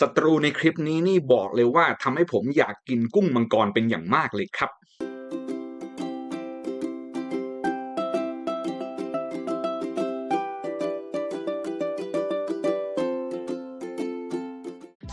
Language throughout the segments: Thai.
ศัตรูในคลิปนี้นี่บอกเลยว่าทำให้ผมอยากกินกุ้งมังกรเป็นอย่างมากเลยครับ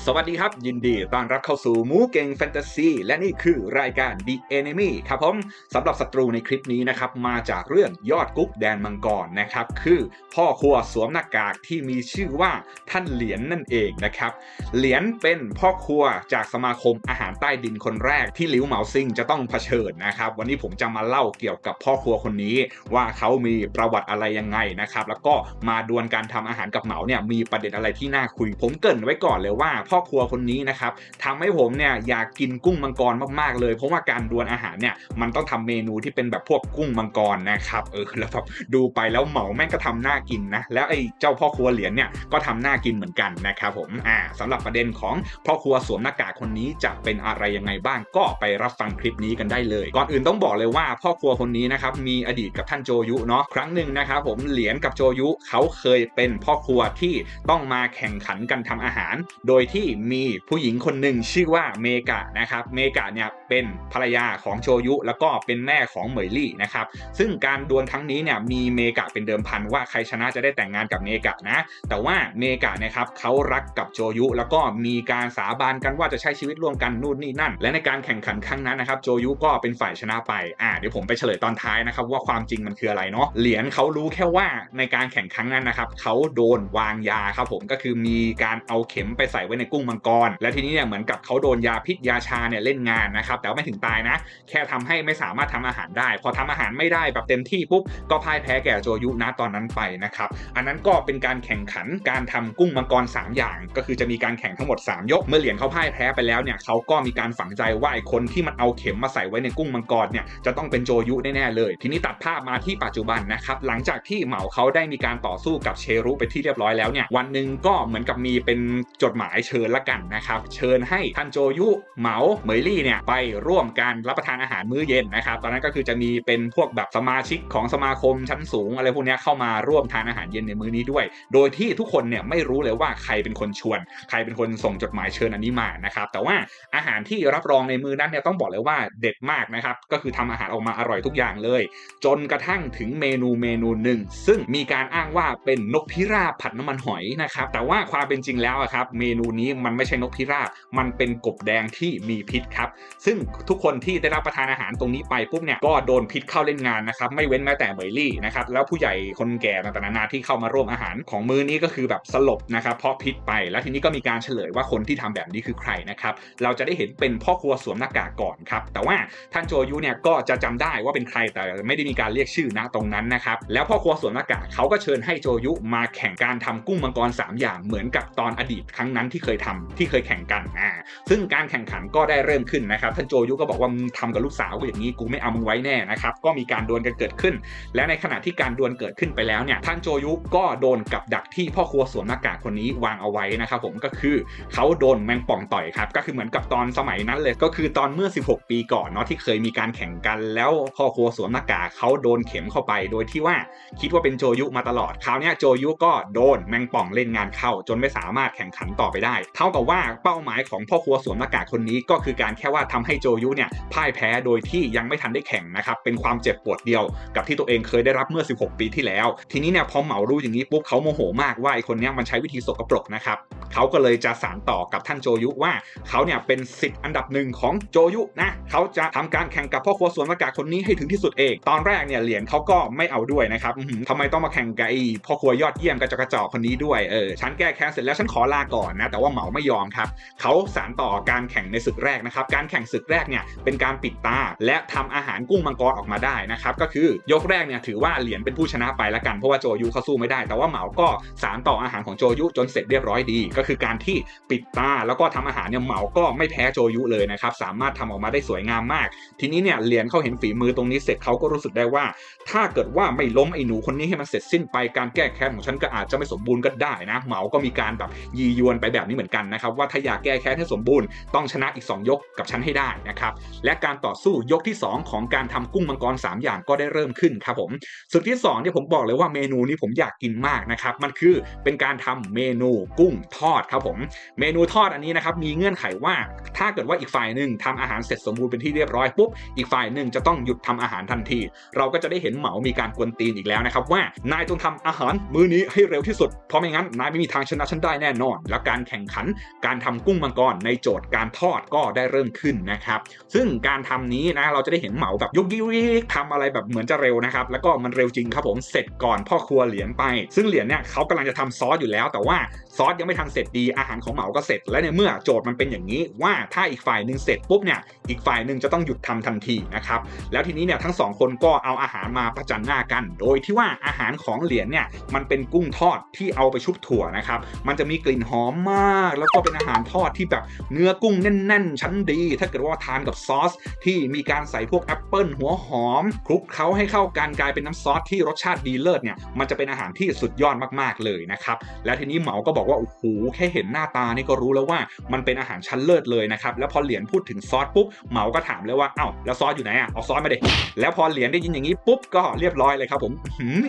สวัสดีครับ ยินดีต้อนรับเข้าสู่มูเก่งแฟนตาซีและนี่คือรายการ The Enemy ครับผมสำหรับศัตรูในคลิปนี้นะครับ มาจากเรื่องยอดกุ๊กแดนมังกรนะครับ คือพ่อครัวสวมหน้ากากที่มีชื่อว่าท่านเหรียญนนั่นเองนะครับ เหรียญเป็นพ่อครัวจากสมาคมอาหารใต้ดินคนแรกที่หลิวเหมาซิงจะต้องเผชิญนะครับ วันนี้ผมจะมาเล่าเกี่ยวกับพ่อครัวคนนี้ ว่าเขามีประวัติอะไรยังไงนะครับแล้วก็มาดวลการทำอาหารกับเหมาเนี่ยมีประเด็นอะไรที่น่าคุย ผมเกรินไว้ก่อนเลยว่าพ่อครัวคนนี้นะครับทำให้ผมเนี่ยอยากกินกุ้งมังกรมากๆเลยเพราะว่าการดวลอาหารเนี่ยมันต้องทำเมนูที่เป็นแบบพวกกุ้งมังกรนะครับเออแล้วแบบดูไปแล้วเหมาแม่งก็ทำน่ากินนะแล้วไอ้เจ้าพ่อครัวเหรียญเนี่ยก็ทำน่ากินเหมือนกันนะครับผมอ่าสำหรับประเด็นของพ่อครัวสวมหน้ากากคนนี้จะเป็นอะไรยังไงบ้างก็ไปรับฟังคลิปนี้กันได้เลย ก่อนอื่นต้องบอกเลยว่าพ่อครัวคนนี้นะครับมีอดีตกับท่านโจยุเนาะครั้งหนึ่งนะครับผมเหรียญกับโจยุเขาเคยเป็นพ่อครัวที่ต้องมาแข่งขันกันทำอาหาร โดยที่มีผู้หญิงคนหนึ่งชื่อว่าเมกะนะครับเมกะเนี่ยเป็นภรรยาของโจยุ แล้วก็เป็นแม่ของเหมยลี่นะครับซึ่งการดวลครั้งนี้เนี่ยมีเมกะเป็นเดิมพันว่าใครชนะจะได้แต่งงานกับเมกะนะ แต่ว่าเมกะนะครับเขารักกับโจยุ แล้วก็มีการสาบานกันว่าจะใช้ชีวิตร่วมกันนู่นนี่นั่น และในการแข่งขันครั้งนั้นนะครับโจยุก็เป็นฝ่ายชนะไปอ่าเดี๋ยวผมไปเฉลยตอนท้ายนะครับว่าความจริงมันคืออะไรเนาะเหรียญเขารู้แค่ว่าในการแข่งครั้งนั้นนะครับเขาโดนวางยาครับผมก็คือมีการเอาเข็มไปใส่ไว้ในกุงมังกร และทีนี้เนี่ยเหมือนกับเขาโดนยาพิษยาชาเนี่ยเล่นงานนะครับแต่ว่าไม่ถึงตายนะ แค่ทำให้ไม่สามารถทำอาหารได้ พอทำอาหารไม่ได้แบบเต็มที่ปุ๊บก็พ่ายแพ้แก่โจยุนะตอนนั้นไปนะครับอันนั้นก็เป็นการแข่งขันการทำกุ้งมังกร 3 อย่าง ก็คือจะมีการแข่งทั้งหมด 3 ยก เมื่อเหรียญเขาพ่ายแพ้ไปแล้วเนี่ยเขาก็มีการฝังใจว่าไอ้คนที่มันเอาเข็มมาใส่ไว้ในกุ้งมังกรเนี่ยจะต้องเป็นโจยุแน่ๆเลย ทีนี้ตัดภาพมาที่ปัจจุบันนะครับหลังจากที่เหมาเขาได้มีการต่อสู้กับเชรุไปที่เรียบร้อยแล้วเนี่ยวันหนึ่งก็เหมือนกับมีเป็นจดหมายเชิญละกันนะครับ เชิญให้ท่านโจยุเหมาเหมยลี่เนี่ยไปร่วมการรับประทานอาหารมื้อเย็นนะครับตอนนั้นก็คือจะมีเป็นพวกแบบสมาชิกของสมาคมชั้นสูง อะไรพวกนี้เข้ามาร่วมทานอาหารเย็นในมื้อนี้ด้วย โดยที่ทุกคนเนี่ยไม่รู้เลยว่าใครเป็นคนชวน ใครเป็นคนส่งจดหมายเชิญอันนี้มานะครับแต่ว่าอาหารที่รับรองในมื้อนั้นเนี่ยต้องบอกเลยว่าเด็ดมากนะครับก็คือทำอาหารออกมาอร่อยทุกอย่างเลย จนกระทั่งถึงเมนูเมนูหนึ่ง ซึ่งมีการอ้างว่าเป็นนกพิราบผัดน้ำมันหอยนะครับแต่ว่าความเป็นจริงแล้วอะครับเมนูนี้มันไม่ใช่นกพิราบ มันเป็นกบแดงที่มีพิษครับ ซึ่งทุกคนที่ได้รับประทานอาหารตรงนี้ไปปุ๊บเนี่ยก็โดนพิษเข้าเล่นงานนะครับไม่เว้นแม้แต่เหมยลี่นะครับแล้วผู้ใหญ่คนแก่ต่างๆนานาที่เข้ามาร่วมอาหารของมื้อนี้ก็คือแบบสลบนะครับเพราะพิษไปแล้วทีนี้ก็มีการเฉลยว่าคนที่ทำแบบนี้คือใครนะครับเราจะได้เห็นเป็นพ่อครัวสวมหน้ากากก่อนครับแต่ว่าท่านโจยุเนี่ยก็จะจำได้ว่าเป็นใครแต่ไม่ได้มีการเรียกชื่อนะตรงนั้นนะครับแล้วพ่อครัวสวมหน้ากากเขาก็เชิญให้โจยุมาแข่งการทำกุ้งมังกร3อย่างเหมือนกับตอนอดีตครั้งนั้นที่เคยทำที่เคยแข่งกันอ่าซึ่งการแข่งขันก็ได้เริ่มขึ้นนะครับท่านโจยุก็บอกว่ามึงทำกับลูกสาวกูอย่างนี้กูไม่เอามึงไว้แน่นะครับก็มีการดวลกันเกิดขึ้น และในขณะที่การดวลเกิดขึ้นไปแล้วเนี่ยท่านโจยุก็โดนกับดักที่พ่อครัวสวมหน้ากากคนนี้วางเอาไว้นะครับผมก็คือเขาโดนแมงป่องต่อยครับก็คือเหมือนกับตอนสมัยนั้นเลย ก็คือตอนเมื่อ 16 ปีก่อนเนาะที่เคยมีการแข่งกันแล้วพ่อครัวสวมหน้ากากเขาโดนเข็มเข้าไป โดยที่ว่าคิดว่าเป็นโจยุมาตลอดคราวนี้โจยุก็โดนแมงป่องเล่นงานเข้า จนไม่สามารถแข่งขันต่อไปได้เท่ากับว่าเป้าหมายของพ่อครัวสวมหน้ากากคนนี้ก็คือการแค่ว่าทำให้โจยุเนี่ยพ่ายแพ้โดยที่ยังไม่ทันได้แข่งนะครับเป็นความเจ็บปวดเดียวกับที่ตัวเองเคยได้รับเมื่อ 16 ปีที่แล้ว ทีนี้เนี่ยพอเหมารู้อย่างนี้ปุ๊บเขาโมโหมากว่าไอคนนี้มันใช้วิธีสกปรกนะครับเขาก็เลยจะสานต่อกับท่านโจยุว่าเขาเนี่ยเป็นสิทธิ์อันดับหนึ่งของโจยุนะเขาจะทำการแข่งกับพ่อครัวสวมหน้ากากคนนี้ให้ถึงที่สุดเองตอนแรกเนี่ยเหรียญเขาก็ไม่เอาด้วยนะครับทำไมต้องมาแข่งกับไอพ่อครัวยอดเยี่ยมกระจกกระจอกคนนี้ด้วยเออฉันแก้แค้นเสร็จแล้วฉันขอลาก่อนนะแต่ว่าเหมาไม่ยอมครับเขาสานต่อการแข่งในศึกแรกนะครับ การแข่งศึกแรกเนี่ยเป็นการปิดตา และทำอาหารกุ้งมังกรออกมาได้นะครับ ก็คือยกแรกเนี่ยถือว่าเหรียญเป็นผู้ชนะไปละกันเพราะว่าโจยุเขาสู้ไม่ได้ แต่ว่าเหมาก็สารต่ออาหารของโจยุจนเสร็จเรียบร้อยดี ก็คือการที่ปิดตาแล้วก็ทำอาหารเนี่ยเหมาก็ไม่แพ้โจยุเลยนะครับสามารถทำออกมาได้สวยงามมาก ทีนี้เนี่ยเหรียญเขาเห็นฝีมือตรงนี้เสร็จเขาก็รู้สึกได้ว่า ถ้าเกิดว่าไม่ล้มไอ้หนูคนนี้ให้มันเสร็จสิ้นไปการแก้แค้นของฉันก็อาจจะไม่สมบูรณ์ก็ได้นะเหมาก็มีการแบบยียวนไปแบบนี้เหมือนอนกันนะครับว่าถ้าอยากแก้แค้นให้สมบูรณ์ต้องชนะอีก 2 ยกกับฉันให้ได้นะครับและการต่อสู้ยกที่ 2 ของการทำกุ้งมังกร 3 อย่างก็ได้เริ่มขึ้นครับผมสุดที่2เนี่ยผมบอกเลยว่าเมนูนี้ผมอยากกินมากนะครับมันคือเป็นการทำเมนูกุ้งทอดครับผมเมนูทอดอันนี้นะครับมีเงื่อนไขว่าถ้าเกิดว่าอีกฝ่ายหนึ่งทำอาหารเสร็จสมบูรณ์เป็นที่เรียบร้อยปุ๊บอีกฝ่ายหนึ่งจะต้องหยุดทำอาหารทันที เราก็จะได้เห็นเหมามีการกวนตีนอีกแล้วนะครับว่านายจงทำอาหารมื้อนี้ให้เร็วที่สุดเพราะไม่งั้นนายไม่มีทางชนะฉันได้แน่นอน และการแข่งขันการทำกุ้งมังกรในโจทย์การทอดก็ได้เริ่มขึ้นนะครับ ซึ่งการทำนี้นะเราจะได้เห็นเหมาแบบยุกยิกทำอะไรแบบเหมือนจะเร็วนะครับ แล้วก็มันเร็วจริงครับผมเสร็จก่อนพ่อครัวเหรียญไป ซึ่งเหรียญเนี่ยเขากำลังจะทำซอสอยู่แล้ว แต่ว่า ซอสยังไม่ทันเสร็จดีอาหารของเหมาก็เสร็จ และในเมื่อโจทย์มันเป็นอย่างนี้ว่าถ้าอีกฝ่ายหนึ่งเสร็จปุ๊บเนี่ยอีกฝ่ายหนึ่งจะต้องหยุดทำทันทีนะครับแล้วทีนี้เนี่ยทั้งสองคนก็เอาอาหารมาประจันหน้ากัน โดยที่ว่าอาหารของเหรียญเนี่ยมันเป็นกุ้งทอดที่เอาไปชุบถั่วนะครับมันจะมีกลิ่นหอมมาก แล้วก็เป็นอาหารทอดที่แบบเนื้อกุ้งแน่น ๆ ชั้นดี ถ้าเกิดว่าทานกับซอส ที่มีการใส่พวกแอปเปิลหัวหอมคลุกเคล้าให้เข้ากันกลายเป็นน้ำซอสที่รสชาติดีเลิศเนี่ยมันจะเป็นอาหารที่สุดยอดมากๆเลยนะครับแล้วทีนี้เหมาก็บอกว่าโอ้โหแค่เห็นหน้าตานี่ก็รู้แล้วว่ามันเป็นอาหารชั้นเลิศเลยนะครับแล้วพอเหรียญพูดถึงซอสปุ๊บเหมาก็ถามเลยว่าเอ้าแล้วซอสอยู่ไหนอะเอาซอสมาเด็แล้วพอเหรียญได้ยินอย่างนี้ปุ๊บก็เรียบร้อยเลยครับผม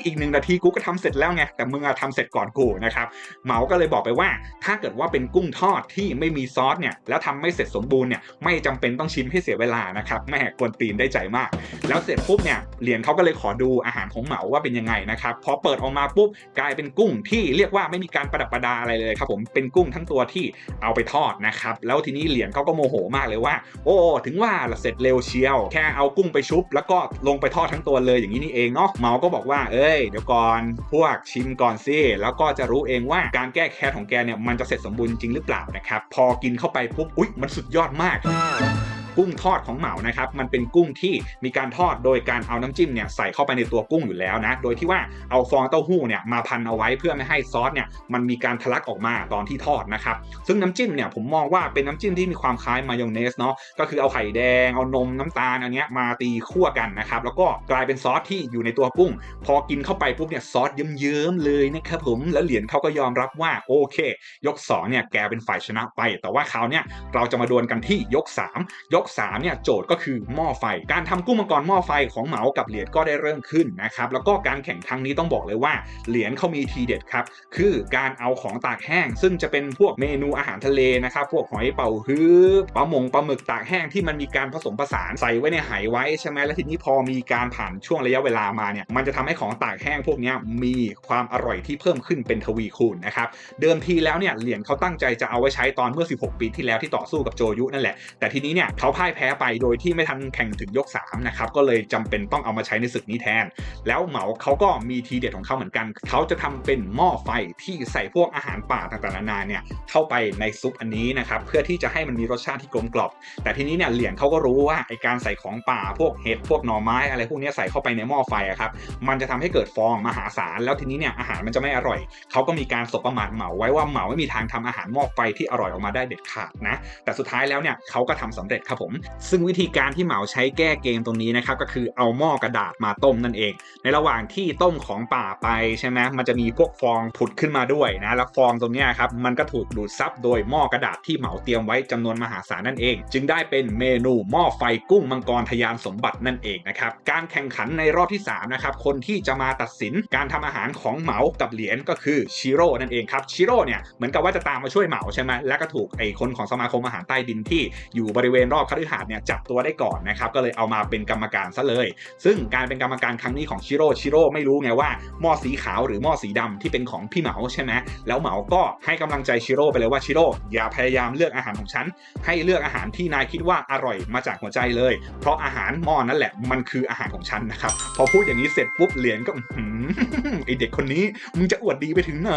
อีกหนึ่งนาทีกูก็ทำเสร็จแล้วไงแต่มึงอะทำเสร็จก่อนกูนะครับเหมาก็เลยบอกไปว่า ถ้าเกิดว่าเป็นกุ้งทอดที่ไม่มีซอสเนี่ยแล้วทำไม่เสร็จสมบูรณ์เนี่ยไม่จำเป็นต้องชิมให้เสียเวลานะครับแม่กวนตีนได้ใจมาก แล้วเสร็จปุ๊บเนี่ยเหรียญเขาก็เลยขอดูอาหารของเหมาว่าเป็นยังไงนะครับพอเปิดออกมาปุ๊บกลายเป็นกุ้งที่เรียกว่าไม่มีการประดับประดาอะไรเลยครับผมเป็นกุ้งทั้งตัวที่เอาไปทอดนะครับแล้วทีนี้เหรียญเขาก็โมโหมากเลยว่า โอ้ถึงว่าละเสร็จเร็วเชียว แค่เอากุ้งไปชุบ แล้วก็ลงไปทอดทั้งตัวเลยอย่างนี้นี่เองเนาะเมาก็บอกว่าเอ้ยเดี๋ยวก่อนพวกชิมก่อนสิแล้วก็จะรู้เองว่าการแก้แค้นของแกเนี่ยมันจะเสร็จสมบูรณ์จริงหรือเปล่านะครับพอกินเข้าไปปุ๊บอุ๊ยมันสุดยอดมาก กุ้งทอดของเหมานะครับมันเป็นกุ้งที่มีการทอดโดยการเอาน้ำจิ้มเนี่ยใส่เข้าไปในตัวกุ้งอยู่แล้วนะโดยที่ว่าเอาฟองเต้าหู้เนี่ยมาพันเอาไว้เพื่อไม่ให้ซอสเนี่ยมันมีการทะลักออกมาตอนที่ทอดนะครับซึ่งน้ำจิ้มเนี่ยผมมองว่าเป็นน้ำจิ้มที่มีความคล้ายมายองเนสเนาะก็คือเอาไข่แดงเอานมน้ำตาลอันเนี้ยมาตีคั่วกันนะครับแล้วก็กลายเป็นซอสที่อยู่ในตัวกุ้ง พอกินเข้าไปปุ๊บเนี่ยซอสเยิ้มๆเลยนะครับผมแล้วเหรียญเขาก็ยอมรับว่าโอเค ยก2เนี่ยแกเป็นฝ่ายชนะไป แต่ว่าคราวเนี่ยเราจะมาดวลกันที่ยก 3 ยก3เนี่ยโจทย์ก็คือหม้อไฟ การทำกุ้งมังกรหม้อไฟของเหมากับเหรียญก็ได้เริ่มขึ้นนะครับแล้วก็การแข่งครั้งนี้ต้องบอกเลยว่าเหรียญเขามีทีเด็ดครับคือการเอาของตากแห้ง ซึ่งจะเป็นพวกเมนูอาหารทะเลนะครับพวกหอยเป่าฮื้อปลาหมงปลาหมึกตากแห้งที่มันมีการผสมผสานใส่ไว้ในไหไว้ใช่ไหมแล้วทีนี้พอมีการผ่านช่วงระยะเวลามาเนี่ยมันจะทำให้ของตากแห้งพวกนี้มีความอร่อยที่เพิ่มขึ้นเป็นทวีคูณนะครับเดิมทีแล้วเนี่ยเหรียญเขาตั้งใจจะเอาไว้ใช้ตอนเมื่อ 16 ปีที่แล้วที่ต่อสู้กับโจยุนั่นแหละแต่ทีนี้เนี่ยเขาพ่ายแพ้ไปโดยที่ไม่ทันแข่งถึงยก3นะครับก็เลยจำเป็นต้องเอามาใช้ในศึกนี้แทน แล้วเหมาเขาก็มีทีเด็ดของเขาเหมือนกัน เขาจะทำเป็นหม้อไฟที่ใส่พวกอาหารป่าต่างๆนานาเนี่ยเข้าไปในซุปอันนี้นะครับเพื่อที่จะให้มันมีรสชาติที่กลมกล่อมแต่ทีนี้เนี่ยเหรียญเขาก็รู้ว่าไอการใส่ของป่าพวกเห็ดพวกหน่อไม้อะไรพวกนี้ใส่เข้าไปในหม้อไฟอะครับมันจะทำให้เกิดฟองมหาศาลแล้วทีนี้เนี่ยอาหารมันจะไม่อร่อยเขาก็มีการสบประมาทเหมาไว้ว่าเหมาไม่มีทางทำอาหารหม้อไฟที่อร่อยออกมาได้เด็ดขาดนะแต่สุดท้ายแล้วเนี่ยเขาก็ทำสำเร็จครับผม ซึ่งวิธีการที่เหมาใช้แก้เกมตรงนี้นะครับก็คือเอาหม้อกระดาษมาต้มนั่นเอง ในระหว่างที่ต้มของป่าไปใช่ไหมมันจะมีพวกฟองผุดขึ้นมาด้วยนะแล้วฟองตรงนี้ครับมันก็ถูกดูดซับโดยหม้อกระดาษที่เหมาเตรียมไว้จำนวนมหาศาลนั่นเอง จึงได้เป็นเมนูหม้อไฟกุ้งมังกรทะยานสมบัตินั่นเองนะครับการแข่งขันในรอบที่3นะครับคนที่จะมาตัดสินการทำอาหารของเหมากับเหรียญก็คือชิโร่นั่นเองครับชิโร่เนี่ยเหมือนกับว่าจะตามมาช่วยเหมาใช่ไหมแล้วก็ถูกไอ้คนของสมาคมอาหารใต้ดินที่อยู่บริเวณรอบคฤหาสน์เนี่ยจับตัวได้ก่อนนะครับก็เลยเอามาเป็นกรรมการซะเลย ซึ่งการเป็นกรรมการครั้งนี้ของชิโร่ชิโร่ไม่รู้ไงว่าหม้อสีขาวหรือหม้อสีดำที่เป็นของพี่เหมาใช่ไหมแล้วเหมาก็ให้กำลังใจชิโร่ไปเลยว่าชิโร่อย่าพยายามเลือกอาหารของฉัน ให้เลือกอาหารที่นายคิดว่าอร่อยมาจากหัวใจเลย เพราะอาหารหม้อนั่นแหละมันคืออาหารของฉันนะครับพอพูดอย่างนี้เสร็จปุ๊บเหรียญก็ไอเด็กคนนี้มึงจะอวดดีไปถึงไหน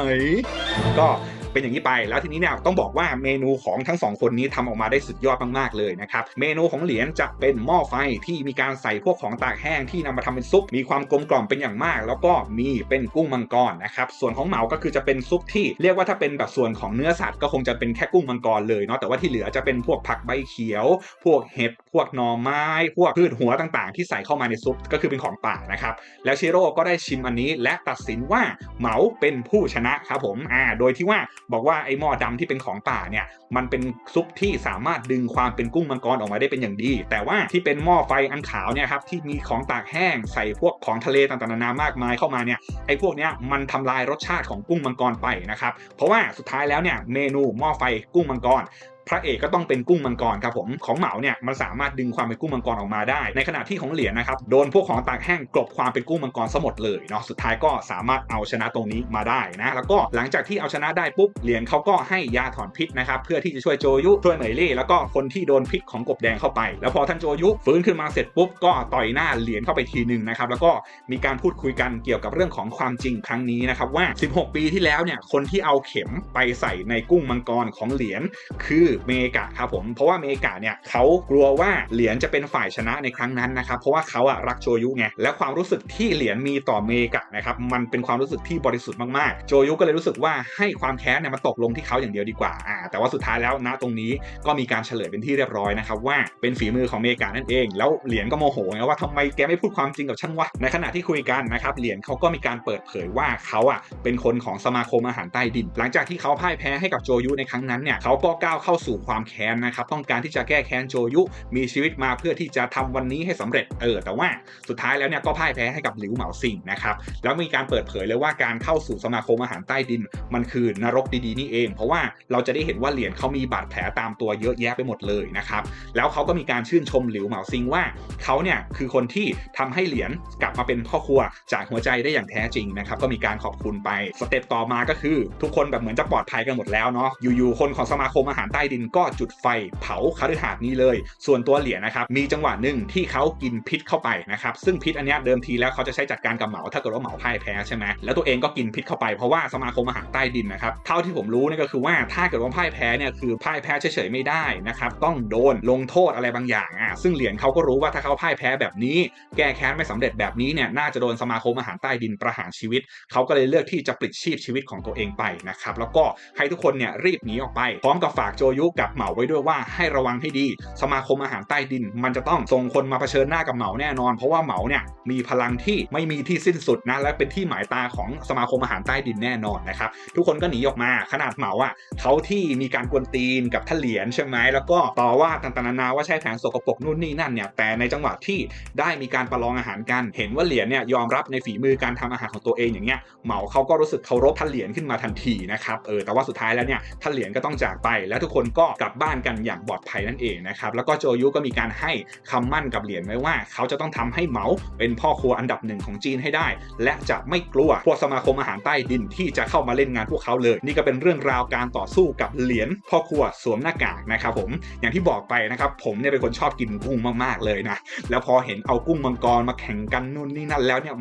ก็ เป็นอย่างนี้ไปแล้วทีนี้เนี่ยต้องบอกว่าเมนูของทั้งสองคนนี้ทำออกมาได้สุดยอดมากๆเลยนะครับเมนูของเหรียญจะเป็นหม้อไฟที่มีการใส่พวกของตากแห้งที่นำมาทำเป็นซุป มีความกลมกล่อมเป็นอย่างมาก แล้วก็มีเป็นกุ้งมังกรนะครับส่วนของเหมาก็คือจะเป็นซุปที่เรียกว่าถ้าเป็นแบบส่วนของเนื้อสัตว์ก็คงจะเป็นแค่กุ้งมังกรเลยเนาะแต่ว่าที่เหลือจะเป็นพวกผักใบเขียว พวกเห็ดพวกหน่อไม้ พวกพืชหัวต่างๆ ที่ใส่เข้ามาในซุปก็คือเป็นของป่านะครับแล้วเชโร่ก็ได้ชิมอันนี้และตัดสินว่าเหมาเป็นผู้ชนะครับผมอ่าโดยที่ว่า บอกว่าไอ้หม้อดำที่เป็นของป่าเนี่ยมันเป็นซุปที่สามารถดึงความเป็นกุ้งมังกรออกมาได้เป็นอย่างดี แต่ว่าที่เป็นหม้อไฟอันขาวเนี่ยครับที่มีของตากแห้งใส่พวกของทะเลต่างๆนานามากมายเข้ามาเนี่ยไอ้พวกเนี้ยมันทำลายรสชาติของกุ้งมังกรไปนะครับเพราะว่าสุดท้ายแล้วเนี่ยเมนูหม้อไฟกุ้งมังกร พระเอกก็ต้องเป็นกุ้งมังกรครับผมของเหมาเนี่ยมันสามารถดึงความเป็นกุ้งมังกรออกมาได้ ในขณะที่ของเหรียญนะครับโดนพวกของตากแห้งกลบความเป็นกุ้งมังกรซะหมดเลยเนาะสุดท้ายก็สามารถเอาชนะตรงนี้มาได้นะแล้วก็หลังจากที่เอาชนะได้ปุ๊บเหรียญเขาก็ให้ยาถอนพิษนะครับเพื่อที่จะช่วยโจยุช่วยเหมยลี่แล้วก็คนที่โดนพิษของกบแดงเข้าไป แล้วพอท่านโจยุฟื้นขึ้นมาเสร็จปุ๊บก็ต่อยหน้าเหรียญเข้าไปทีหนึ่งนะครับแล้วก็มีการพูดคุยกันเกี่ยวกับเรื่องของความจริงครั้งนี้นะครับว่า 16 ปีที่แล้วเนี่ยคนที่เอาเข็มไปใส่ในกุ้งมังกรของเหรียญคือเมกะครับผมเพราะว่าเมกะเนี่ยเขากลัวว่าเหรียญจะเป็นฝ่ายชนะในครั้งนั้นนะครับเพราะว่าเขาอะรักโจยุไงและความรู้สึกที่เหรียญมีต่อเมกะนะครับมันเป็นความรู้สึกที่บริสุทธิ์มากๆโจยุก็เลยรู้สึกว่าให้ความแค้นเนี่ยมาตกลงที่เขาอย่างเดียวดีกว่าอ่าแต่ว่าสุดท้ายแล้วณตรงนี้ก็มีการเฉลยเป็นที่เรียบร้อยนะครับว่าเป็นฝีมือของเมกะนั่นเอง แล้วเหรียญก็โมโหไงว่าทำไมแกไม่พูดความจริงกับฉันวะในขณะที่คุยกันนะครับเหรียญเขาก็มีการเปิดเผยว่าเขาอะเป็นคนของสมาคมอาหารใต้ดิน หลังจากที่เขาพ่ายแพ้ให้กับโจยุในครั้งนั้นเนี่ยเขาก็ก้าวเข้าสู่ความแค้นนะครับ ต้องการที่จะแก้แค้นโจยุ มีชีวิตมาเพื่อที่จะทำวันนี้ให้สำเร็จเออ แต่ว่าสุดท้ายแล้วเนี่ยก็พ่ายแพ้ให้กับหลิวเหมาซิงนะครับแล้วมีการเปิดเผยเลยว่าการเข้าสู่สมาคมอาหารใต้ดิน มันคือนรกดีๆนี่เอง เพราะว่าเราจะได้เห็นว่าเหรียญเขามีบาดแผลตามตัวเยอะแยะไปหมดเลยนะครับแล้วเขาก็มีการชื่นชมหลิวเหมาซิงว่าเขาเนี่ยคือคนที่ทำให้เหรียญกลับมาเป็นพ่อครัวจากหัวใจได้อย่างแท้จริงนะครับก็มีการขอบคุณไปสเต็ปต่อมาก็คือ ทุกคนแบบเหมือนจะปลอดภัยกันหมดแล้วเนาะอยู่ๆคนของสมาคมอาหารใต้ดินก็จุดไฟเผาคฤหาสน์นี้เลย ส่วนตัวเหรียญนะครับมีจังหวะหนึ่งที่เขากินพิษเข้าไปนะครับซึ่งพิษอันนี้เดิมทีแล้วเขาจะใช้จัดการกับเหมาถ้าเกิดว่าเหมาพ่ายแพ้ใช่ไหมแล้วตัวเองก็กินพิษเข้าไปเพราะว่าสมาคมอาหารใต้ดินนะครับเท่าที่ผมรู้นี่ก็คือว่าถ้าเกิดว่าพ่ายแพ้เนี่ยคือพ่ายแพ้เฉยๆไม่ได้นะครับต้องโดนลงโทษอะไรบางอย่างอะซึ่งเหรียญเขาก็รู้ว่าถ้าเขาพ่ายแพ้แบบนี้ แก้แค้นไม่สำเร็จแบบนี้เนี่ยน่าจะโดนสมาคมอาหารใต้ดินประหารชีวิต เขาก็เลยเลือกที่จะปลิดชีพชีวิตของตัวเองไปนะครับแล้วก็ให้ทุกคนเนี่ยรีบหนีออกไปพร้อมกับฝากโจยกับเหมาไว้ด้วยว่าให้ระวังให้ดี สมาคมอาหารใต้ดิน มันจะต้องส่งคนมาเผชิญหน้ากับเหมาแน่นอน เพราะว่าเหมาเนี่ยมีพลังที่ไม่มีที่สิ้นสุดนะและเป็นที่หมายตาของสมาคมอาหารใต้ดินแน่นอนนะครับทุกคนก็หนีออกมาขนาดเหมาอะเขาที่มีการกวนตีนกับท่าเหรียญใช่ไหมแล้วก็ต่อว่าต่างๆนานาว่าใช่แผนสกปรกนู่นนี่นั่นเนี่ยแต่ในจังหวะที่ได้มีการประลองอาหารกัน เห็นว่าเหรียญเนี่ยยอมรับในฝีมือการทำอาหารของตัวเองอย่างเงี้ยเหมาเขาก็รู้สึกเคารพท่าเหรียญขึ้นมาทันทีนะครับเออแต่ว่าสุดท้ายแล้วเนี่ยท่าเหรียญก็ต้องจากไปแล้วทุกคนก็กลับบ้านกันอย่างปลอดภัยนั่นเองนะครับแล้วก็โจยุก็มีการให้คำมั่นกับเหรียญไว้ว่า เขาจะต้องทำให้เหมาเป็นพ่อครัวอันดับหนึ่งของจีนให้ได้ และจะไม่กลัวพวกสมาคมอาหารใต้ดินที่จะเข้ามาเล่นงานพวกเขาเลย นี่ก็เป็นเรื่องราวการต่อสู้กับเหรียญพ่อครัวสวมหน้ากากนะครับผมอย่างที่บอกไปนะครับผมเนี่ยเป็นคนชอบกินกุ้งมากๆเลยนะแล้วพอเห็นเอากุ้งมังกรมาแข่งกันนู่นนี่นั่นแล้วเนี่ย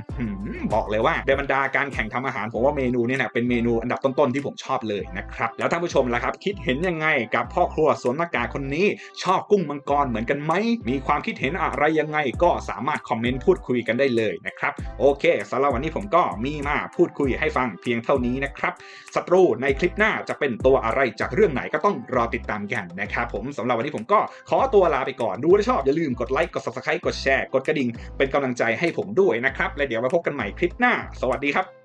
บอกเลยว่าในบรรดาการแข่งทำอาหารผมว่าเมนูเนี่ยนะเป็นเมนูอันดับต้นๆที่ผมชอบเลยนะครับแล้วท่านผู้ชมล่ะครับ คิดเห็นยังไงกกับพ่อครัวสวมหน้ากากคนนี้ ชอบกุ้งมังกรเหมือนกันไหม มีความคิดเห็นอะไรยังไงก็สามารถคอมเมนต์พูดคุยกันได้เลยนะครับ โอเคสำหรับวันนี้ผมก็มีมาพูดคุยให้ฟังเพียงเท่านี้นะครับศัตรูในคลิปหน้าจะเป็นตัวอะไรจากเรื่องไหนก็ต้องรอติดตามกันนะครับผมสำหรับวันนี้ผมก็ขอตัวลาไปก่อน ดูถ้าชอบอย่าลืมกดไลค์กด subscribe กดแชร์กดกระดิ่งเป็นกำลังใจให้ผมด้วยนะครับ และเดี๋ยวมาพบกันใหม่คลิปหน้า สวัสดีครับ